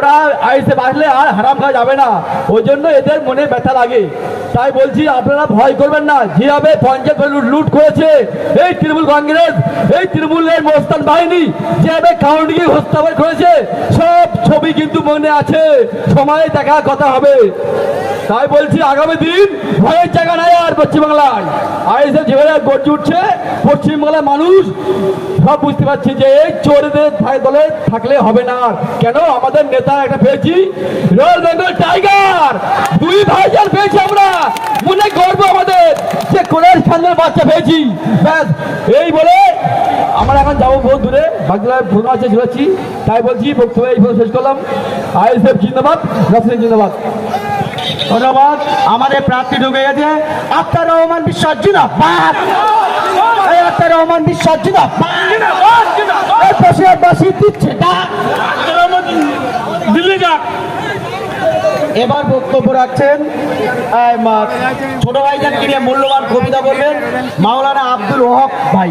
ওরা আইসে আসলে আর হারাম খাওয়া যাবে না। ওই জন্য এদের মনে ব্যথা লাগে। তাই বলছি, আপনারা ভয় করবেন না। যেভাবে পঞ্চায়েত লুট করেছে, এই তৃণমূল কংগ্রেস, এই তৃণমূলের মোস্তান বাহিনী, যেভাবে কাউন্টিকে হস্তাবাদ করেছে, সব ছবি কিন্তু মনে আছে। সময়ে দেখা কথা হবে। তাই বলছি, আগামী দিন ভয়ের পশ্চিমবাংলায়। আইসে যেভাবে গর্জে উঠছে পশ্চিমবাংলার মানুষ সব বুঝতে পারছি যে এই চোরদের দলে থাকলে হবে না। কেন? আমাদের নেতা একটা পেয়েছি, রয়্যাল বেঙ্গল টাইগার। দুই ভাইজান পেয়েছি আমরা। মনে গর্ব আমাদের, যে কোনের সামনের বাচ্চা পেয়েছি। ব্যাস, এই বলে আমরা এখন যাব বহু দূরে। বাগদায় ফোন আছে ঝুলাচ্ছি। তাই বলছি বক্তব্য এই শেষ করলাম। আইএসএফ জিন্দাবাদ নসরিন জিন্দাবাদ। ধন্যবাদ। আমাদের প্রার্থী ঢুকে গেছে। আক্তার রহমান বিশ্বাস জিন্দাবাদ। এই আক্তার রহমান বিশ্বাস জিন্দাবাদ। এই বসিরহাটবাসী দিচ্ছে। দিল্লি যাক। এবার বক্তব্য রাখছেন ছোট ভাইজানকে নিয়ে মূল্যবান কবিতা বলবেন মাওলানা আব্দুল ওহক ভাই।